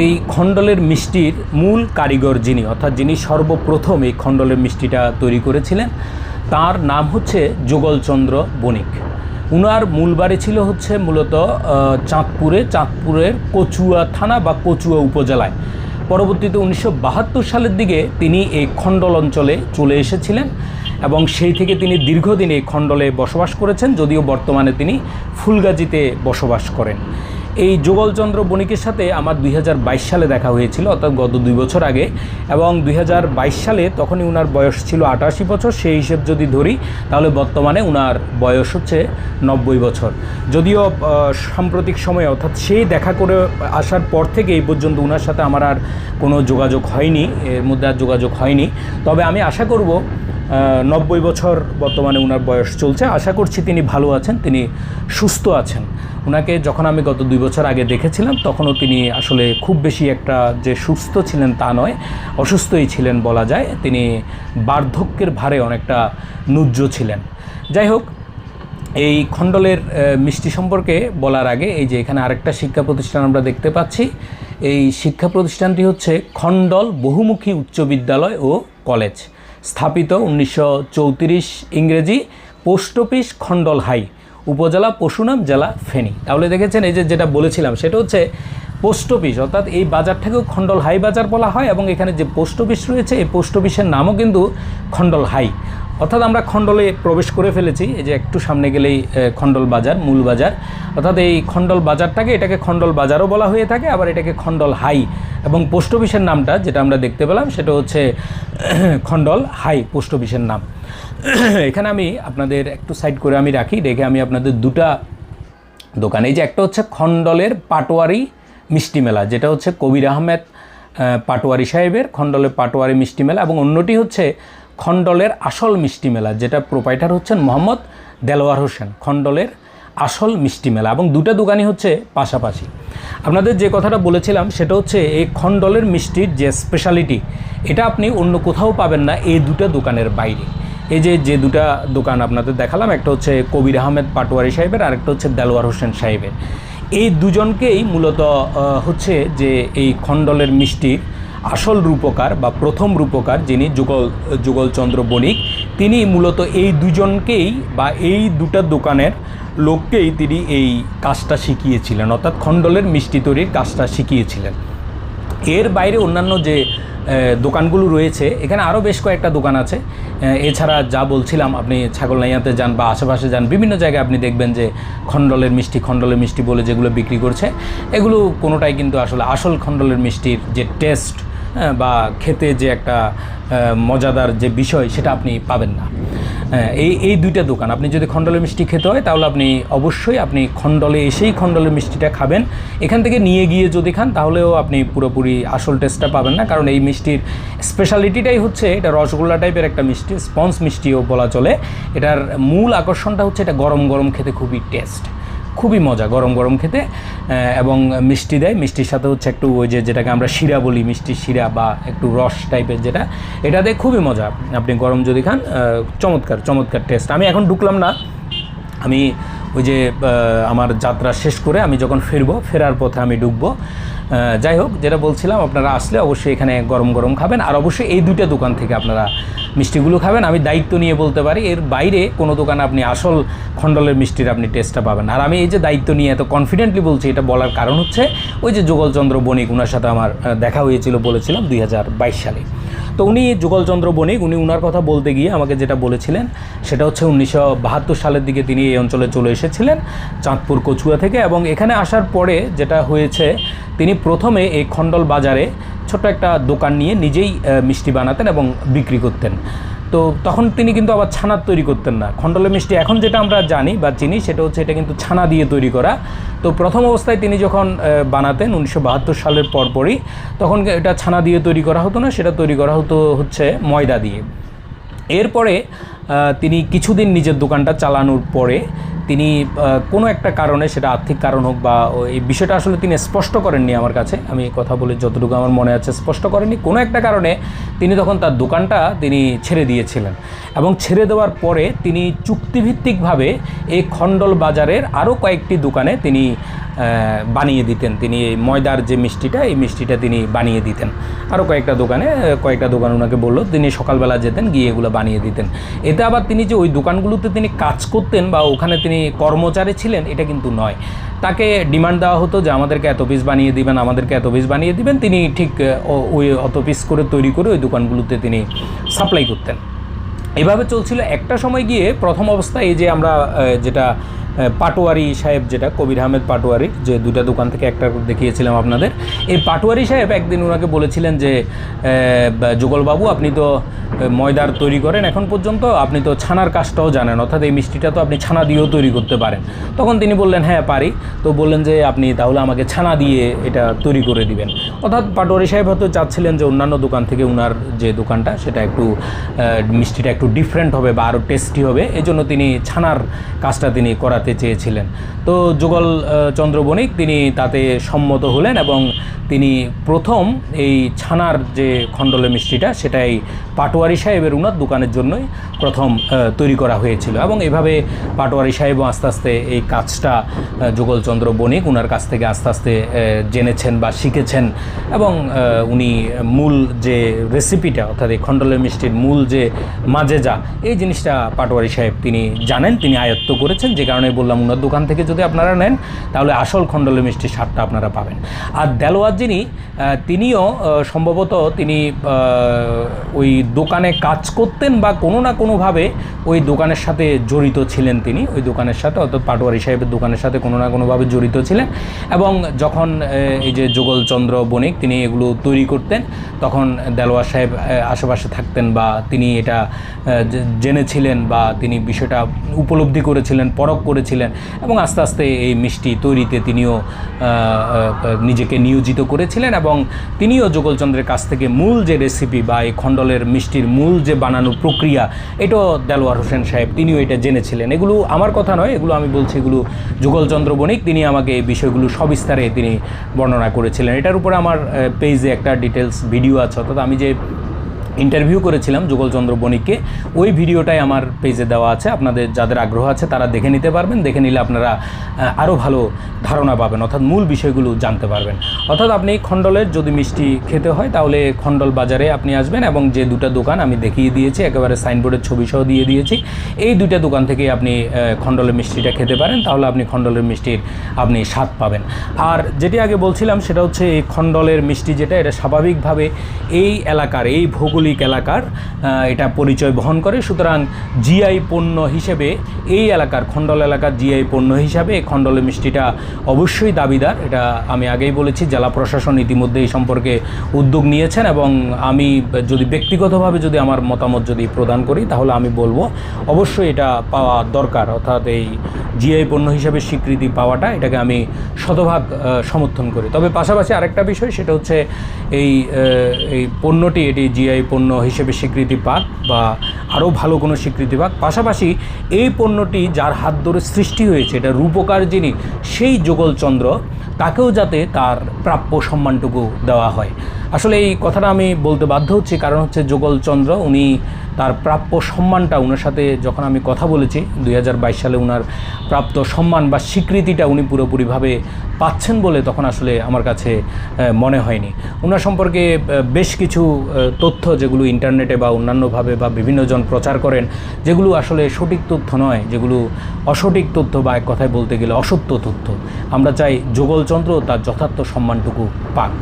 এই খণ্ডলের মিষ্টির মূল কারিগর যিনি, অর্থাৎ যিনি সর্বপ্রথম এই খণ্ডলের মিষ্টিটা তৈরি করেছিলেন, তার নাম হচ্ছে যুগলচন্দ্র বণিক। উনার মূল বাড়ি ছিল হচ্ছে মূলত চাঁদপুরে, চাঁদপুরের কচুয়া থানা বা কচুয়া উপজেলায়। পরবর্তীতে উনিশশো বাহাত্তর সালের দিকে তিনি এই খণ্ডল অঞ্চলে চলে এসেছিলেন এবং সেই থেকে তিনি দীর্ঘদিন এই খণ্ডলে বসবাস করেছেন, যদিও বর্তমানে তিনি ফুলগাজীতে বসবাস করেন। এই যুগলচন্দ্র বণিকের সাথে আমার দুই হাজার বাইশ সালে দেখা হয়েছিল, অর্থাৎ গত দুই বছর আগে। এবং দুই হাজার বাইশ সালে তখনই উনার বয়স ছিল আটাশি বছর, সেই হিসেব যদি ধরি, তাহলে বর্তমানে উনার বয়স হচ্ছে নব্বই বছর। যদিও সাম্প্রতিক সময়ে, অর্থাৎ সেই দেখা করে আসার পর থেকে এই পর্যন্ত উনার সাথে আমার আর কোনো যোগাযোগ হয়নি, এর মধ্যে আর যোগাযোগ হয়নি। তবে আমি আশা করব নব্বই বছর বর্তমানে ওনার বয়স চলছে। আশা করছি তিনি ভালো আছেন, তিনি সুস্থ আছেন। ওনাকে যখন আমি গত দুই বছর আগে দেখেছিলাম, তখনও তিনি আসলে খুব বেশি একটা যে সুস্থ ছিলেন তা নয়, অসুস্থই ছিলেন বলা যায়। তিনি বার্ধক্যের ভারে অনেকটা নুজ্জ ছিলেন। যাই হোক, এই খণ্ডলের মিষ্টি সম্পর্কে বলার আগে এই যে এখানে আরেকটা শিক্ষা প্রতিষ্ঠান আমরা দেখতে পাচ্ছি, এই শিক্ষা প্রতিষ্ঠানটি হচ্ছে খণ্ডল বহুমুখী উচ্চ বিদ্যালয় ও কলেজ। স্থাপিত উনিশশো চৌত্রিশ ইংরেজি পোস্ট অফিস খণ্ডল হাই, উপজেলা পশুনাম, জেলা ফেনী। তাহলে দেখেছেন এই যে যেটা বলেছিলাম, সেটা হচ্ছে পোস্ট অফিস, অর্থাৎ এই বাজারটাকেও খণ্ডল হাই বাজার বলা হয় এবং এখানে যে পোস্ট অফিস রয়েছে, এই পোস্ট অফিসের নামও কিন্তু খণ্ডল হাই। অর্থাৎ আমরা খণ্ডলে প্রবেশ করে ফেলেছি, এই যে একটু সামনে গেলেই খণ্ডল বাজার, মূল বাজার। অর্থাৎ এই খণ্ডল বাজারটাকে, এটাকে খণ্ডল বাজারও বলা হয়ে থাকে, আবার এটাকে খণ্ডল হাই এবং পোস্ট অফিসের নামটা যেটা আমরা দেখতে পেলাম, সেটা হচ্ছে খণ্ডল হাই পোস্ট অফিসের নাম। এখানে আমি আপনাদের একটু সাইড করে আমি রাখি, রেখে আমি আপনাদের দুটা দোকান। এই যে একটা হচ্ছে খণ্ডলের পাটোয়ারি মিষ্টি মেলা, যেটা হচ্ছে কবির আহমেদ পাটোয়ারি সাহেবের খণ্ডলের পাটোয়ারি মিষ্টি মেলা, এবং অন্যটি হচ্ছে খণ্ডলের আসল মিষ্টি মেলা, যেটা প্রোপাইটার হচ্ছেন মোহাম্মদ দেলোয়ার হোসেন। খণ্ডলের আসল মিষ্টি মেলা এবং দুটো দোকানই হচ্ছে পাশাপাশি। আপনাদের যে কথাটা বলেছিলাম সেটা হচ্ছে এই খণ্ডলের মিষ্টির যে স্পেশালিটি এটা আপনি অন্য কোথাও পাবেন না এই দুটো দোকানের বাইরে। এই যে যে দুটা দোকান আপনাদের দেখালাম, একটা হচ্ছে কবির আহমেদ পাটোয়ারি সাহেবের আর একটা হচ্ছে দেলোয়ার হোসেন সাহেবের। এই দুজনকেই মূলত হচ্ছে যে এই খণ্ডলের মিষ্টির আসল রূপকার বা প্রথম রূপকার যিনি যুগল, যুগলচন্দ্র বণিক, তিনি মূলত এই দুজনকেই বা এই দুটা দোকানের লোককেই তিনি এই কাজটা শিখিয়েছিলেন, অর্থাৎ খণ্ডলের মিষ্টি তৈরির কাজটা শিখিয়েছিলেন। এর বাইরে অন্যান্য যে দোকানগুলো রয়েছে, এখানে আরও বেশ কয়েকটা দোকান আছে। এছাড়া যা বলছিলাম, আপনি ছাগলনাইয়াতে যান বা আশেপাশে যান, বিভিন্ন জায়গায় আপনি দেখবেন যে, খণ্ডলের মিষ্টি খণ্ডলের মিষ্টি বলে যেগুলো বিক্রি করছে, এগুলো কোনোটাই কিন্তু আসলে আসল খণ্ডলের মিষ্টির যে টেস্ট বা খেতে যে একটা মজাদার যে বিষয়, সেটা আপনি পাবেন না। হ্যাঁ, এই এই দুইটা দোকান। আপনি যদি খণ্ডলের মিষ্টি খেতে হয় তাহলে আপনি অবশ্যই আপনি খণ্ডলে এসেই খণ্ডলের মিষ্টিটা খাবেন। এখান থেকে নিয়ে গিয়ে যদি খান তাহলেও আপনি পুরোপুরি আসল টেস্টটা পাবেন না। কারণ এই মিষ্টির স্পেশালিটিটাই হচ্ছে এটা রসগোল্লা টাইপের একটা মিষ্টি স্পঞ্জ মিষ্টিও বলা চলে। এটার মূল আকর্ষণটা হচ্ছে এটা গরম গরম খেতে খুবই টেস্ট খুবই মজা, গরম গরম খেতে এবং মিষ্টি দেয়। মিষ্টির সাথে হচ্ছে একটু ওই যে যেটাকে আমরা শিরা বলি মিষ্টির শিরা বা একটু রস টাইপের যেটা, এটা দেয় খুবই মজা। আপনি গরম যদি খান চমৎকার চমৎকার টেস্ট আমি এখন ঢুকলাম না। আমি ওই যে আমার যাত্রা শেষ করে আমি যখন ফিরবো ফেরার পথে আমি আহ, যাই হোক যেটা বলছিলাম আপনারা আসলে অবশ্যই এখানে গরম গরম খাবেন। আর অবশ্যই এই দুইটা দোকান থেকে আপনারা মিষ্টিগুলো খাবেন। আমি দায়িত্ব নিয়ে বলতে পারি এর বাইরে কোনো দোকানে আপনি আসল খণ্ডলের মিষ্টির আপনি টেস্টটা পাবেন। আর আমি এই যে দায়িত্ব নিয়ে এত কনফিডেন্টলি বলছি এটা বলার কারণ হচ্ছে ওই যে যুগলচন্দ্র বণিক ওনার সাথে আমার দেখা হয়েছিল বলেছিলাম দুই হাজার বাইশ সালে। তো উনি যুগলচন্দ্র বণিক, উনি উনার কথা বলতে গিয়ে আমাকে যেটা বলেছিলেন, সেটা হচ্ছে উনিশশো বাহাত্তর সালের দিকে তিনি এই অঞ্চলে চলে এসেছিলেন, চাঁদপুর কচুয়া থেকে। এবং এখানে আসার পরে যেটা হয়েছে, তিনি প্রথমে এই খণ্ডল বাজারে ছোট্ট একটা দোকান নিয়ে নিজেই মিষ্টি বানাতেন এবং বিক্রি করতেন। তো তখন তিনি কিন্তু আবার ছানার তৈরি করতেন না। খণ্ডলের মিষ্টি এখন যেটা আমরা জানি বা চিনি, সেটা হচ্ছে এটা কিন্তু ছানা দিয়ে তৈরি করা। তো প্রথম অবস্থায় তিনি যখন বানাতেন উনিশশো বাহাত্তর সালের পরপরই, তখন এটা ছানা দিয়ে তৈরি করা হতো না, সেটা তৈরি করা হতো হচ্ছে ময়দা দিয়ে। এরপরে তিনি কিছুদিন নিজের দোকানটা চালানোর পরে তিনি কোনো একটা কারণে, সেটা আর্থিক কারণ হোক বা এই বিষয়টা আসলে তিনি স্পষ্ট করেননি আমার কাছে, আমি কথা বলে যতটুকু আমার মনে আছে স্পষ্ট করেননি। কোনো একটা কারণে তিনি তখন তার দোকানটা তিনি ছেড়ে দিয়েছিলেন এবং ছেড়ে দেওয়ার পরে তিনি চুক্তিভিত্তিকভাবে এই খণ্ডল বাজারের আরও কয়েকটি দোকানে তিনি বানিয়ে দিতেন। তিনি এই ময়দার যে মিষ্টিটা, এই মিষ্টিটা তিনি বানিয়ে দিতেন। আরও কয়েকটা দোকানে কয়েকটা দোকান ওনাকে বলল, তিনি সকালবেলা যেতেন, গিয়ে এগুলো বানিয়ে দিতেন। এতে আবার তিনি যে ওই দোকানগুলোতে তিনি কাজ করতেন বা ওখানে তিনি কর্মচারী ছিলেন, এটা কিন্তু নয়। তাকে ডিমান্ড দেওয়া হতো যে, আমাদেরকে এত পিস বানিয়ে দিবেন, আমাদেরকে এত পিস বানিয়ে দিবেন। তিনি ঠিক ওই অত পিস করে, তৈরি করে ওই দোকানগুলোতে তিনি সাপ্লাই করতেন। এভাবে চলছিল। একটা সময় গিয়ে প্রথম অবস্থায় এই যে আমরা যেটা পাটোয়ারি সাহেব যেটা, কবির আহমেদ পাটোয়ারি, যে দুটা দোকান থেকে একটা দেখিয়েছিলাম আপনাদের। এই পাটোয়ারি সাহেব একদিন ওনাকে বলেছিলেন যে যুগলবাবু, আপনি তো ময়দার তৈরি করেন, এখন পর্যন্ত আপনি তো ছানার কাজটাও জানেন, অর্থাৎ এই মিষ্টিটা তো আপনি ছানা দিয়েও তৈরি করতে পারেন। তখন তিনি বললেন হ্যাঁ পারি। তো বললেন যে, আপনি তাহলে আমাকে ছানা দিয়ে এটা তৈরি করে দিবেন। অর্থাৎ পাটোয়ারি সাহেব হয়তো চাচ্ছিলেন যে, অন্যান্য দোকান থেকে ওনার যে দোকানটা, সেটা একটু মিষ্টিটা একটু ডিফারেন্ট হবে বা আরও টেস্টি হবে। এই জন্য তিনি ছানার কাজটা তিনি করাতে চেয়েছিলেন। তো যুগল চন্দ্র বণিক তিনি তাতে সম্মত হলেন এবং তিনি প্রথম এই ছানার যে খণ্ডলে মিষ্টিটা সেটাই পাটোয়ারি সাহেবের উনার দোকানের জন্যই প্রথম তৈরি করা হয়েছিল এবং এভাবে পাটোয়ারি সাহেবও আস্তে আস্তে এই কাজটা যুগলচন্দ্র বণিক উনার কাছ থেকে আস্তে আস্তে জেনেছেন বা শিখেছেন এবং উনি মূল যে রেসিপিটা অর্থাৎ এই খণ্ডলের মিষ্টির মূল যে মাজেজা, এই জিনিসটা পাটোয়ারি সাহেব তিনি জানেন, তিনি আয়ত্ত করেছেন যে কারণে বললাম, উনার দোকান থেকে যদি আপনারা নেন, তাহলে আসল খণ্ডলের মিষ্টির স্বাদটা আপনারা পাবেন। আর দেলোয়ার যিনি তিনিও সম্ভবত তিনি ওই দোকানে কাজ করতেন বা কোনো না কোনোভাবে ওই দোকানের সাথে জড়িত ছিলেন তিনি। ওই দোকানের সাথে, অর্থাৎ পাটোয়ারি সাহেবের দোকানের সাথে কোনো না কোনোভাবে জড়িত ছিলেন। এবং যখন এই যে যোগলচন্দ্র বণিক, তিনি এগুলো তৈরি করতেন, তখন দেলোয়ার সাহেব আশেপাশে থাকতেন বা তিনি এটা জেনেছিলেন বা তিনি বিষয়টা উপলব্ধি করেছিলেন, পরখ করেছিলেন। এবং আস্তে আস্তে এই মিষ্টি তৈরিতে তিনিও নিজেকে নিয়োজিত করেছিলেন এবং তিনিও যুগলচন্দ্রের কাছ থেকে মূল যে রেসিপি বা এই খণ্ডলের মিষ্টির মূল যে বানানো প্রক্রিয়া, এটাও দেলোয়ার হোসেন সাহেব তিনিও এটা জেনেছিলেন। এগুলো আমার কথা নয়, এগুলো আমি বলছি এগুলো যুগলচন্দ্র বণিক, তিনি আমাকে এই বিষয়গুলো সবিস্তারে তিনি বর্ণনা করেছিলেন। এটার উপরে আমার পেজে একটা ডিটেলস ভিডিও আছে, অর্থাৎ আমি যে ইন্টারভিউ করেছিলাম যুগলচন্দ্র বণিককে। ওই ভিডিওটাই আমার পেজে দেওয়া আছে। আপনাদের যাদের আগ্রহ আছে, তারা দেখে নিতে পারবেন। দেখে নিলে আপনারা আরও ভালো ধারণা পাবেন। অর্থাৎ মূল বিষয়গুলো জানতে পারবেন। অর্থাৎ আপনি খণ্ডলের যদি মিষ্টি খেতে হয়, তাহলে খণ্ডল বাজারে আপনি আসবেন এবং যে দুটো দোকান আমি দেখিয়ে দিয়েছি, একেবারে সাইনবোর্ডের ছবি সহ দিয়ে দিয়েছি, এই দুইটা দোকান থেকে আপনি খণ্ডলের মিষ্টিটা খেতে পারেন। তাহলে আপনি খণ্ডলের মিষ্টির আপনি স্বাদ পাবেন। আর যেটি আগে বলছিলাম, সেটা হচ্ছে এই খণ্ডলের মিষ্টি যেটা, এটা স্বাভাবিকভাবে এই এলাকার, এই ভৌগোলিক এলাকার এটা পরিচয় বহন করে। সুতরাং জিআই পণ্য হিসেবে এই এলাকার খণ্ডল এলাকার জিআই পণ্য হিসাবে এই খণ্ডলের মিষ্টিটা অবশ্যই দাবিদার। এটা আমি আগেই বলেছি, জেলা প্রশাসন ইতিমধ্যে এই সম্পর্কে উদ্যোগ নিয়েছেন এবং আমি যদি ব্যক্তিগতভাবে যদি আমার মতামত যদি প্রদান করি, তাহলে আমি বলব, অবশ্যই এটা পাওয়া দরকার। অর্থাৎ এই জিআই পণ্য হিসাবে স্বীকৃতি পাওয়াটা, এটাকে আমি শতভাগ সমর্থন করি। তবে পাশাপাশি আরেকটা বিষয়, সেটা হচ্ছে এই এই পণ্যটি, এটি জিআই পণ্য হিসেবে স্বীকৃতি পাক বা আরও ভালো কোনো স্বীকৃতি পাক। পাশাপাশি এই পণ্যটি যার হাত ধরে সৃষ্টি হয়েছে, এটা রূপকার যিনি, সেই যুগলচন্দ্র, তাকেও যাতে তার প্রাপ্য সম্মানটুকু দেওয়া হয়। আসলে এই কথাটা আমি বলতে বাধ্য হচ্ছি, কারণ হচ্ছে যুগলচন্দ্র, উনি তার প্রাপ্য সম্মানটা ওনার সাথে যখন আমি কথা বলেছি, দুই হাজার বাইশ সালে ওনার প্রাপ্ত সম্মান বা স্বীকৃতিটা উনি পুরোপুরিভাবে পাচ্ছেন বলে তখন আসলে আমার কাছে মনে হয়নি। ওনার সম্পর্কে বেশ কিছু তথ্য যেগুলো ইন্টারনেটে বা অন্যান্যভাবে বা বিভিন্নজন প্রচার করেন, যেগুলো আসলে সঠিক তথ্য নয়, যেগুলো অসঠিক তথ্য বা এক কথায় বলতে গেলে অসত্য তথ্য। আমরা চাই যোগলচন্দ্র তার যথার্থ সম্মানটুকু পাক।